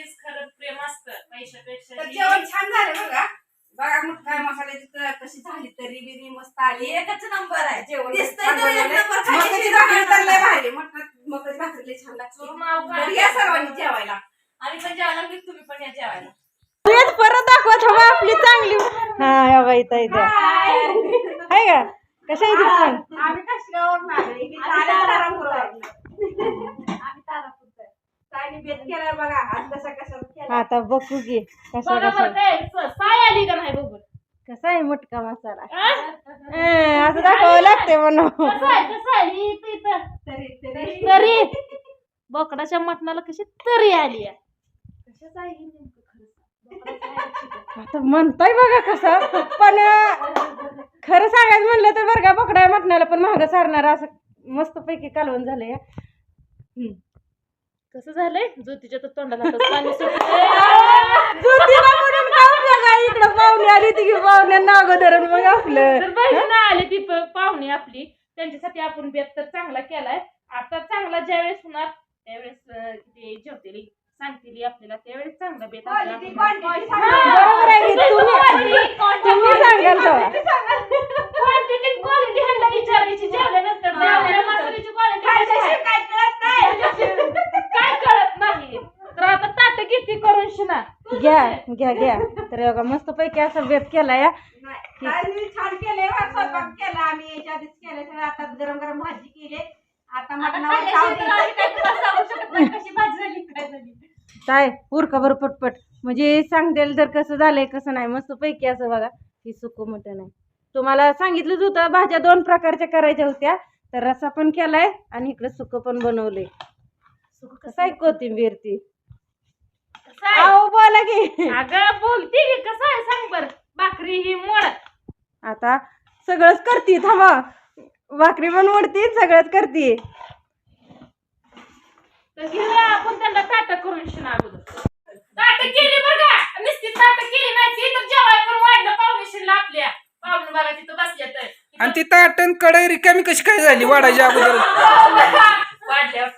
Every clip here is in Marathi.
हेच खरं प्रेम असतं पैशापेक्षा. तर हे- जेवण छान झालं बघा बघा मग काय मसाल्याची तळ कशी झाली तरी बिरी मस्त आली. एकच नंबर आहे. जेवण दिसतंय छान तर एक बनवलंय. नंबर खायची मकाची भाकरी तर लय भारी. मटणात मकाची भाकरी लय छान लागते. चुरमाव तर काय? या सर्वांनी जेवायला. आम्ही पण जेवायला लागली तुम्ही पण या जेवायला? तेच परत दाखवा थांबा आपली चांगली. हा या बाई आहे का? कशा आहे ती पण आम्ही तारापूरचं बेत केलाय बघा. आज कसा कसा केला आता बघू की कशा बघा कशा बरं काय स- साय आली का नाही बघून? कसा आहे मटका मसाला? आ? अं, असं दाखवावं लागते म्हणून. कसं आहे कसं आहे? ही इथं- इथं. तरी तरी. तरी. बोकडाच्या मटणाला कशी तरी आली आहे. कशाच आहे ही नेमकं खरं सांग. बोकडाचं आहे की काय? आता म्हणताय बघा कसं. पण अं, खरं सांगायचं म्हणलं तर बरं का पकडाय मटणाला पण महाग सारणार असं मस्त पैकी कालवण झालंय. हम्म. कसं झालंय ज्योतीच्या तर तोंडाला आता पाणी सुटलंय. ज्योतिबा म्हणून काय उपयोग आहे इकडं पाहुणे आली ती पाहुण्यांना अगोदर मग आपलं तर आली ती प- पाहुणी आपली त्यांच्यासाठी आपण बेत तर चांगला केलाय आता चांगला ज्यावेळेस होणार त्यावेळेस अं, ते जेवतील सांगतील आपल्याला त्यावेळेस चांगला बेत आपला Quality, होणार. quantity हा. सांगा. बरोबर आहे की तुम्ही तुम्ही सांगाल तेव्हा Quantity, quality ह्यांना विचारायची जेवल्यानंतर जेवलेल्या माणसाची quality कशी आहे? काय कळत नाही काय कळत नाही तर आता ताट किती करून शिना घ्या घ्या घ्या. तर बघा मस्त पैकी असा बेत केलाय नाही, ताईने छान स्वयंपाक केला आम्ही याच्या आधीच केलं तर आता गरम गरम भाजी केली. आता मटणावर चाव द्यायचं. काय उरका बरं पटपट. म्हणजे सांगतेल तर कसं झालंय कसं नाही. मस्त पैकी असं बघा ही सुकू मटण आहे. तुम्हाला सांगितलंच होतं भाज्या दोन प्रकारच्या करायच्या होत्या. तर रसा पण केलाय आणि इकडे सुकं पण बनवलंय. कसं आहे? कोथिंबीर ती? अहो बोला की. अगं बोलती की कसं आहे सांग बर. भाकरी ही मोड. आता सगळंच करते थांबा. भाकरी पण ओढते सगळंच करते. तर घेऊया आपण त्यांना ताट करून शिना अगोदर. ताट केली बरं का? नुसती ताट केली नाही ती तर जेवाय पण वाढलं पाहुणे शिरला आपल्या. पाहुणे बघा तिथं बसल्या तर आणि ती ताटण कढई रिकामी कशी काय झाली वाढायच्या अगोदर? वाढल्यावर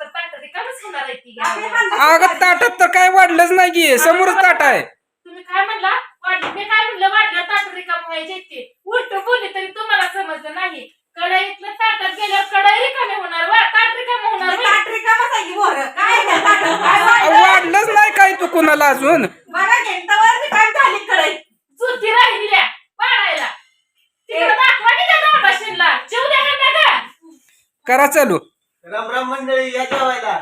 अगं ताटात तर काय वाढलंच नाही की समोरच ताट आहे. तुम्ही काय म्हणला? वाढलं. मी काय म्हणलं? वाढलं ताट रिकाम व्हायचे ते उलट बोलली तरी तुम्हाला समजलं नाही. कढईतलं ताटात गेल्यावर कढई रिकामी होणार वा ताट रिकाम होणार वा. ताट रिकामंच आहे की मोरं. काय नाही ताटात, काय अहो, वाढलं? वाढलंच नाही काय तू कुणाला अजून. बघा की, तवर रिकामी झाली कढई. चुती राहिल्या पाडायला तिकडे दाखवा की त्या दाबाशीनला जेव द्या का का करा चालू. राम राम मंडळी या जेवायला.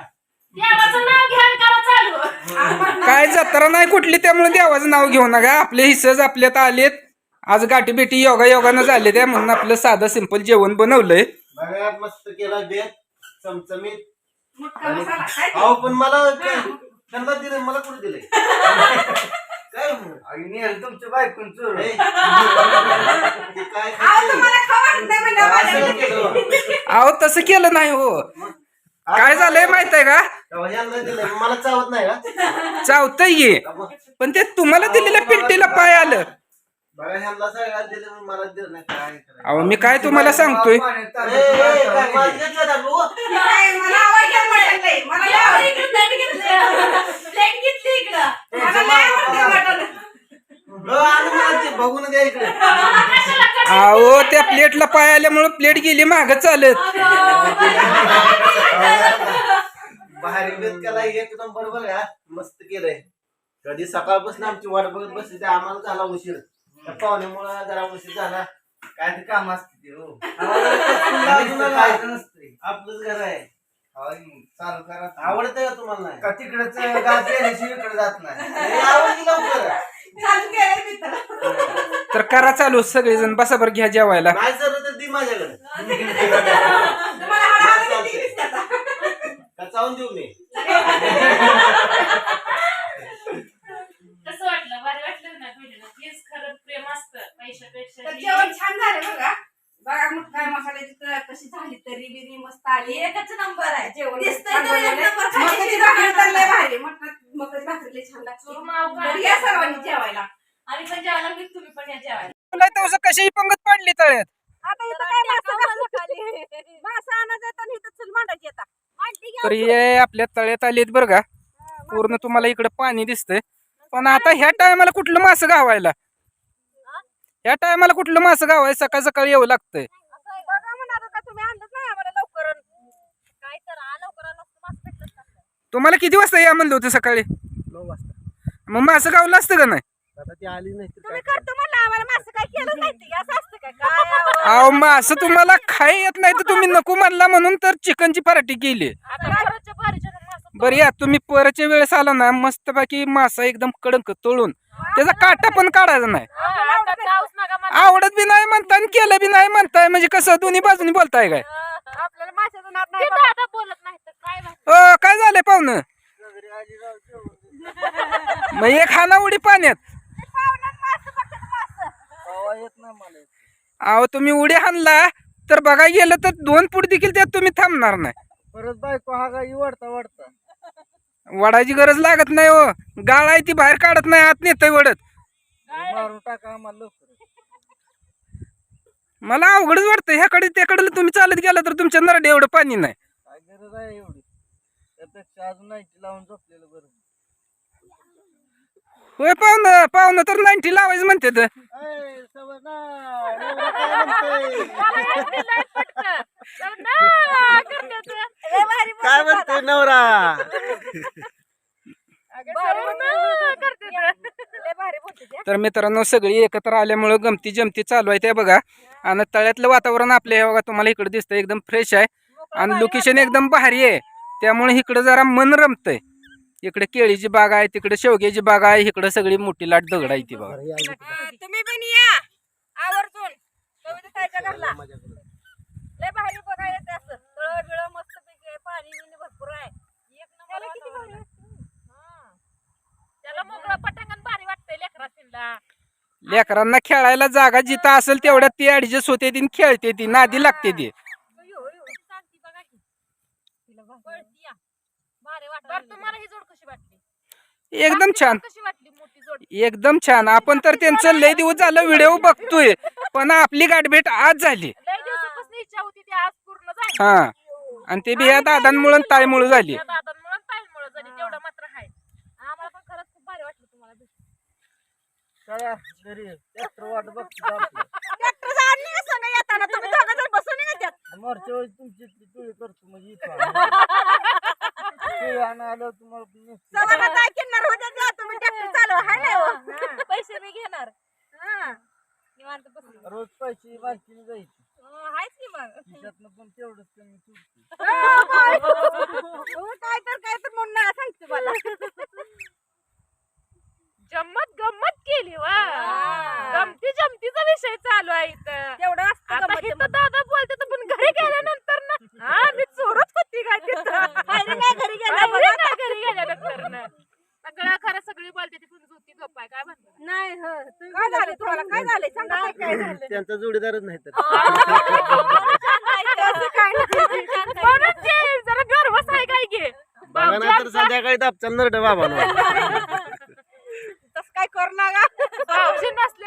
देवाचं नाव घ्या आणि करा चालू. आपण काय जत्रा नाही कुठली त्यामुळे देवाचं नाव घेऊ नका. आपले हिस्सेच आपल्यात आलेत. आज गाठी बेटी योगा योगानं झाले त्या म्हणून आपलं साधं सिंपल जेवण बनवलंय. बघा मस्त केला बेत चमचमीत. मुटका मसाला. काय ते? अहो पण मला काय त्यांना दिलं मला कुठे दिलंय? काय तुमच्या बायकून काय अहो, तुम्हाला खाऊ वाटत नाही असं माझ्या केलं. अहो तसं केलं नाही हो. काय झालंय माहीत आहे का? यांना मला चावत नाही का चावतंय ये. पण ते तुम्हाला दिलेल्या पिंटीला पाय आलं. बघा ह्यांना सगळ्याला दिलं पण मला दिलं नाही. काय करायचं? अहो मी काय तुम्हाला सांगतोय? ए, ए, काय माझं घेतलं आणि मला ते बघून द्या इकडे. अहो त्या प्लेटला पाय आल्यामुळे प्लेट गेली माग चालत. बाहेर बेत केला एक नंबर बघा मस्त केलंय. कधी सकाळपासून आमची वाट बघत बसली ते आम्हाला झाला उशीर. त्या पाहुण्यामुळे जरा उशीर झाला. काय ते काम असते हो. आपलंच घर आहे. चालू करा. आवडतंय का तुम्हाला नाही? का तिकडच गाज गेल्याशिवाय इकडे जात नाही. आवडली लवकर चालू केलंय मित्र. तर करा चालू सगळेजण बसा बरं घ्या जेवायला. नाही जर चावून देऊ मी. कसं वाटलं बरं वाटलं ना बहिणीला हेच खरं प्रेम असतं पैशापेक्षा. तर हे- जेवण छान झालं बघा. बघा मग काय मसाल्याची कशी झाली तरी बिरी मस्त आली. एकच नंबर आहे जेवण दिसतंय छान तर एक बनवलंय. नंबर खायची मकाची भाकरी तर लय भारी. मटणात मकाची भाकरी लय छान लागते. चुरमाव काय? तर या सर्वांनी जेवायला. आम्ही पण जेवायला लागली तुम्ही पण या जेवायला. तुला कशी पंगत पडली तळ्यात. आता इथं काय मासा आणायचं आणि इथं चूल मांडायची आता मांडली की तर हे आपल्या तळ्यात आलीत बरं का. पूर्ण तुम्हाला इकडे पाणी दिसतंय. पण आता ह्या टायमाला कुठलं मासं गावायला? ह्या टायमाला कुठलं मासं गावायला सकाळ सकाळी येऊ लागतंय? बघा म्हणाल का तुम्ही आणलंच नाही आम्हाला लवकर. काय तर आ लवकर आलं असतं मास्क भेटलंच नसतं. तुम्हाला किती वाजता या म्हणलं होतं सकाळी? नऊ वाजता. मग मासं गावलं असतं का नाही? आता ती आली नाही तर तुम्ही काय करतो म्हणलं आम्हाला? मास्क काय केलं नाही ते. असं असतं काय काय अहो मासं तुम्हाला खाय येत नाही तर तुम्ही नको म्हणला म्हणून तर चिकनची पराठी केली. आता परतच्या बरं या तुम्ही परच्या वेळेस आला ना मस्त बाकी मासा एकदम कडक तळून त्याचा काटा पण काढायचा नाही. आता जाऊच नका मला आवडत बी नाही म्हणताय आणि केलं बी नाही म्हणताय. म्हणजे कसं दोन्ही बाजूनी बोलताय काय? आपल्याला माशाचं नाद नाही ते दादा बोलत नाही तर काय माहिती. अ काय झालंय पाहुणं? मग एक हाना उडी पाण्यात कवा येत नाही मला येत. अहो तुम्ही उडी हाणला तर बघा गेलं तर दोन फूट देखील त्यात तुम्ही थांबणार नाही. परत बायको हा गाई वडता वडता. वडायची गरज लागत नाही हो. गाळ आहे ती बाहेर काढत नाही आत नेतय वडत. मारून टाका आम्हाला लवकर. मला अवघडच वाटतं ह्याकडे त्याकडे तुम्ही चालत गेला तर तुमच्या नरडे एवढं पाणी नाही. काय गरज आहे एवढी? त्यापेक्षा अजून नाईन्टी लावून झोपलेलं बरं. होय पाहुणं पाहुणं तर नाईन्टी लावायचं म्हणते तर काय म्हणतोय नवरा तर. ते. मित्रांनो सगळी एकत्र आल्यामुळं गमती जमती चालू आहे त्या बघा आणि तळ्यातलं वातावरण आपल्या हे बघा तुम्हाला इकडे दिसतंय एकदम फ्रेश आहे आणि लोकेशन एकदम भारी आहे त्यामुळे इकडं जरा मन रमतंय इकडे केळीची बाग आहे तिकडे शेवग्याची बाग आहे इकडे सगळी मोठी लाट दगड आहे ती हा, तुम्ही पण या. आवर्जून. कविता ताईच्या घरला. लय भारी बघायला येते असं. तळ बिळ मस्त पैकी आहे पाणी बिणी भरपूर आहे. एक नंबर किती भारी त्याला मोकळं पटांगण भारी वाटतंय लेकरातीला लेकरांना खेळायला जागा जिथं असेल तेवढ्यात ती ऍडजस्ट होते ती खेळते ती. नादी लागते ती. तुम्हाला ही जोड कशी वाटली? एकदम छान. कशी वाटली मोठी जोड? एकदम छान. आपण तर त्यांचं लय दिवस झालं व्हिडिओ बघतोय. पण आपली गाठभेट आज झाली. लय दिवसापासून इच्छा होती ती आज पूर्ण झाली. हा. आणि ते बी ह्या दादांमुळे ताईमुळे झाली. या दादांमुळे ताईमुळे झाली. तेवढं मात्र आहे. आम्हाला पण खरंच खूप भारी वाटलं तुम्हाला भेटून. चला घरी ट्रॅक्टर वाट बघतो आपलं. ट्रॅक्टर नाही सांगा येताना. तुम्ही दोघं जण बसून नाही का त्यात मागच्या वेळेस तुमची इथली टोळी करतो म्हणजे इथं आलो. टोळी आणायला तुम्हाला नसतं. सवाला काय किन्नर होते जा तुम्ही ट्रॅक्टर चालवा हाय नाही हो? पैसे मी घेणार. हा. निवांत बसून रोज पैसे बालकीने जायचे. हायच की मग. खिशातनं पण तेवढंच कमी सुटते हो, काय तर काय तर म्हणून नाही सांगते मला जम्मत गंमत केली वा. हा. गमती जमतीचा विषय चालू आहे इथं. तेवढं असतं आता गंमत इथं दादा तर घरी गेल्यानंतर ना हा मी होती काय तिथं घरी गेल्या घरी गेल्यानंतर त्यांचा जोडीदारच नाही तर नंतर संध्याकाळी दापचा नरड बाबा तस काय करू नसलं